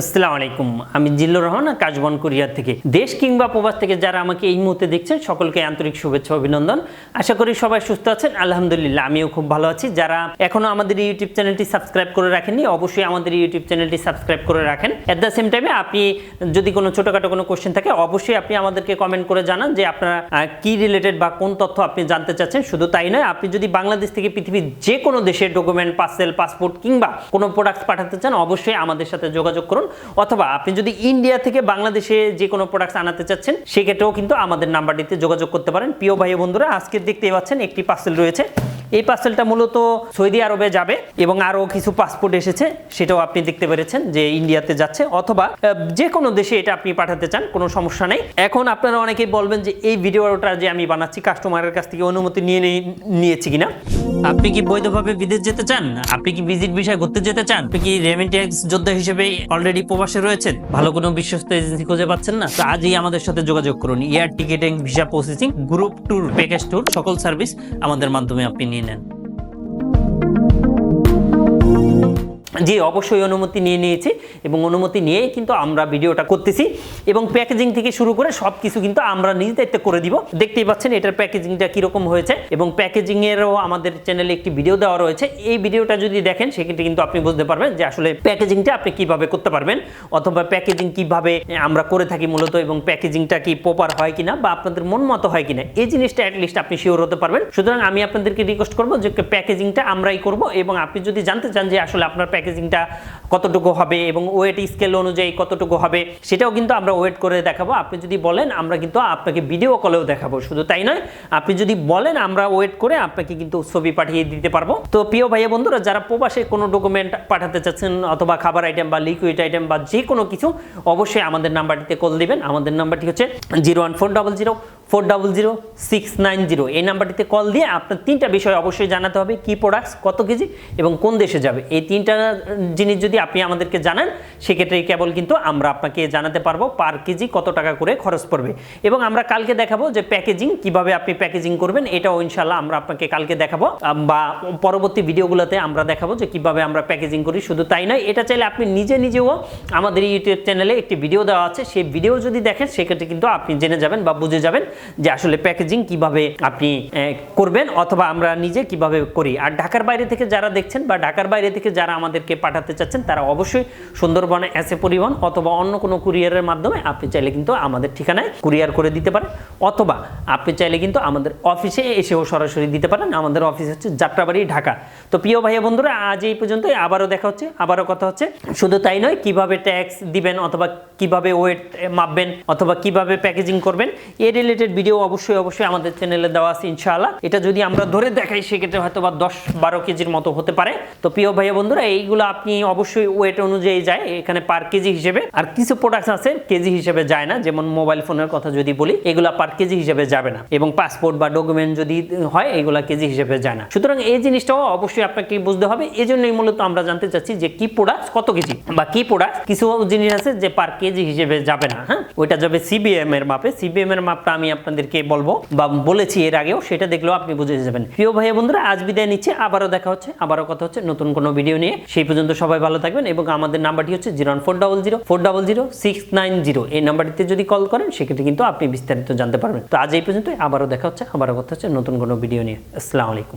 আসসালামু আলাইকুম। আমি জিল্লুর রহমান, কাজবন কুরিয়ার থেকে। দেশ কিংবা প্রবাস থেকে যারা আমাকে এই মুহূর্তে দেখছেন, সকলকে আন্তরিক শুভেচ্ছা, অভিনন্দন। আশা করি সবাই সুস্থ আছেন। আলহামদুলিল্লাহ, আমিও খুব ভালো আছি। যারা এখনও আমাদের ইউটিউব চ্যানেলটি সাবস্ক্রাইব করে রাখেননি, অবশ্যই আমাদের ইউটিউব চ্যানেলটি সাবস্ক্রাইব করে রাখেন। অ্যাট দ্য সেম টাইমে আপনি যদি কোনো ছোটোখাটো কোনো কোশ্চেন থাকে, অবশ্যই আপনি আমাদেরকে কমেন্ট করে জানান যে আপনারা কি রিলেটেড বা কোন তথ্য আপনি জানতে চাচ্ছেন। শুধু তাই নয়, আপনি যদি বাংলাদেশ থেকে পৃথিবীর যে কোনো দেশের ডকুমেন্ট পার্সেল পাসপোর্ট কিংবা কোনো প্রোডাক্ট পাঠাতে চান, অবশ্যই আমাদের সাথে যোগাযোগ করুন। অথবা আপনি যদি ইন্ডিয়া থেকে বাংলাদেশে যে কোনো প্রোডাক্টস আনাতে চাচ্ছেন, সেক্ষেত্রেও কিন্তু আমাদের নাম্বারটিতে যোগাযোগ করতে পারেন। প্রিয় ভাই বন্ধুরা আজকে দেখতে পাচ্ছেন একটি পার্সেল রয়েছে। এই পার্সেলটা মূলত সৌদি আরবে যাবে এবং আরও কিছু পাসপোর্ট এসেছে, সেটাও আপনি দেখতে পেরেছেন যে ইন্ডিয়াতে যাচ্ছে অথবা যে কোনো দেশে এটা আপনি পাঠাতে চান, কোনো সমস্যা নেই। এখন আপনারা অনেকেই বলবেন যে এই ভিডিওটা যে আমি বানাচ্ছি কাস্টমারের কাছ থেকে অনুমতি নিয়ে নিয়েছি কিনা। আপনি কি বৈধভাবে বিদেশ যেতে চান? আপনি কি ভিজিট বিষয়ে ঘুরতে যেতে চান? আপনি কি রেমিটেক্স যোদ্ধা হিসেবে অলরেডি প্রবাসে রয়েছেন? ভালো কোনো বিশ্বস্ত এজেন্সি খুঁজে পাচ্ছেন না? তো আজই আমাদের সাথে যোগাযোগ করুন। Air ticketing visa processing group tour package tour সকল সার্ভিস আমাদের মাধ্যমে আপনি নিয়ে জি অবশ্যই অনুমতি নিয়ে নিয়েছি এবং অনুমতি নিয়েই কিন্তু আমরা ভিডিওটা করতেছি এবং প্যাকেজিং থেকে শুরু করে সব কিছু কিন্তু আমরা নিজ দায়িত্বে করে দিব। দেখতেই পাচ্ছেন এটার প্যাকেজিংটা কীরকম হয়েছে এবং প্যাকেজিং এরও আমাদের চ্যানেলে একটি ভিডিও দেওয়া রয়েছে। এই ভিডিওটা যদি দেখেন, সেক্ষেত্রে কিন্তু আপনি বুঝতে পারবেন যে আসলে প্যাকেজিংটা আপনি কীভাবে করতে পারবেন অথবা প্যাকেজিং কীভাবে আমরা করে থাকি মূলত এবং প্যাকেজিংটা কি প্রপার হয় কিনা বা আপনাদের মন মতো হয় কিনা, এই জিনিসটা অ্যাটলিস্ট আপনি শিওর হতে পারবেন। সুতরাং আমি আপনাদেরকে রিকোয়েস্ট করব যে প্যাকেজিংটা আমরাই করব এবং আপনি যদি জানতে চান যে আসলে আপনার প্যাকেজিংটা কতটুকু হবে এবং ওয়েট স্কেল অনুযায়ী কতটুকু হবে, সেটাও কিন্তু আমরা ওয়েট করে দেখাবো। আপনি যদি বলেন, আমরা কিন্তু আপনাকে ভিডিও কলেও দেখাবো। শুধু তাই নয়, আপনি যদি বলেন, আমরা ওয়েট করে আপনাকে কিন্তু ছবি পাঠিয়ে দিতে পারব। তো প্রিয় ভাইয়া বন্ধুরা, যারা প্রবাসে কোনো ডকুমেন্ট পাঠাতে চাচ্ছেন, অথবা খাবার আইটেম বা লিকুইড আইটেম বা যে কোনো কিছু, অবশ্যই আমাদের নাম্বারটিতে কল দিবেন। আমাদের নাম্বারটি হচ্ছে zero one four double zero four double zero six nine zero. এই নাম্বারটিতে কল দিয়ে আপনার তিনটা বিষয় অবশ্যই জানাতে হবে, কি প্রোডাক্টস কত কেজি এবং কোন দেশে যাবে। এই তিনটা জিনিস যদি আপনি আমাদেরকে জানান, সেক্ষেত্রে কেবল কিন্তু আমরা আপনাকে জানাতে পারব পার কেজি কত টাকা করে খরচ পড়বে। এবং আমরা কালকে দেখাবো যে প্যাকেজিং কীভাবে আপনি প্যাকেজিং করবেন, এটাও ইনশাল্লাহ আমরা আপনাকে কালকে দেখাবো। বা পরবর্তী ভিডিওগুলোতে আমরা দেখাবো যে কীভাবে আমরা প্যাকেজিং করি, শুধু তাই নয়, এটা চাইলে আপনি নিজে নিজেও আমাদের ইউটিউব চ্যানেলে একটি ভিডিও দেওয়া আছে, সেই ভিডিও যদি দেখেন, সেক্ষেত্রে কিন্তু আপনি জেনে যাবেন বা বুঝে যাবেন যে আসলে প্যাকেজিং কীভাবে আপনি করবেন অথবা আমরা নিজে কীভাবে করি। আর ঢাকার বাইরে থেকে যারা দেখছেন বা ঢাকার বাইরে থেকে যারা আমাদেরকে পাঠাতে চাচ্ছেন, তারা অবশ্যই সুন্দরবনে এসে পরিবহন অথবা অন্য কোনো কুরিয়ারের মাধ্যমে আপনি চাইলে কিন্তু আমাদের ঠিকানায় কুরিয়ার করে দিতে পারেন। অথবা আপনি চাইলে কিন্তু আমাদের অফিসে এসেও সরাসরি দিতে পারেন। আমাদের অফিস হচ্ছে যাত্রাবাড়ি, ঢাকা। তো প্রিয় ভাইয়া বন্ধুরা, আজ এই পর্যন্তই। আবারও দেখা হচ্ছে, আবারও কথা হচ্ছে। শুধু তাই নয়, কীভাবে ট্যাক্স দিবেন অথবা কীভাবে ওয়েট মাপবেন অথবা কীভাবে প্যাকেজিং করবেন এই রিলেটেড ভিডিও অবশ্যই অবশ্যই আমাদের চ্যানেলে দেওয়া আছে ইনশাআল্লাহ। এটা যদি আমরা ধরে দেখাই, সেক্ষেত্রে হয়তো বা দশ বারো কেজির মতো হতে পারে। তো প্রিয় ভাইয়া বন্ধুরা, এইগুলো আপনি অবশ্যই ওয়েট অনুযায়ী যায়, এখানে পার কেজি হিসেবে। আর কিছু প্রোডাক্টস আছে, কেজি হিসেবে যায় না, যেমন মোবাইল ফোনের কথা যদি বলি, এগুলা পার কেজি হিসেবে যাবে না। এবং পাসপোর্ট বা ডকুমেন্ট যদি হয়, এগুলা কেজি হিসেবে যায় না। সুতরাং এই জিনিসটাও অবশ্যই আপনাকে বুঝতে হবে। এই জন্যই মূলত আমরা জানতে চাচ্ছি যে কি প্রোডাক্ট কত কেজি বা কি প্রোডাক্ট কিছু জিনিস আছে যে পার কেজি হিসেবে যাবে না হ্যাঁ? ওইটা যাবে সিবিএম এর মাপে। সিবিএম এর মাপটা আমি আপনাদেরকে বলব বা বলেছি এর আগেও, সেটা দেখলেও আপনি বুঝে যাবেন। প্রিয় ভাই বন্ধুরা, আজ বিদায় নিচ্ছে, আবারও দেখা হচ্ছে, আবারও কথা হচ্ছে নতুন কোনো ভিডিও নিয়ে। সেই পর্যন্ত সবাই ভালো থাকবেন এবং আমাদের নাম্বারটি হচ্ছে zero one four double zero, four double zero, six nine zero. এই নাম্বারটিতে যদি কল করেন, সেক্ষেত্রে কিন্তু আপনি বিস্তারিত জানতে পারবেন। তো আজ এই পর্যন্ত আবারও দেখা হচ্ছে, আবারও কথা হচ্ছে নতুন কোনো ভিডিও নিয়ে। আসসালামু আলাইকুম।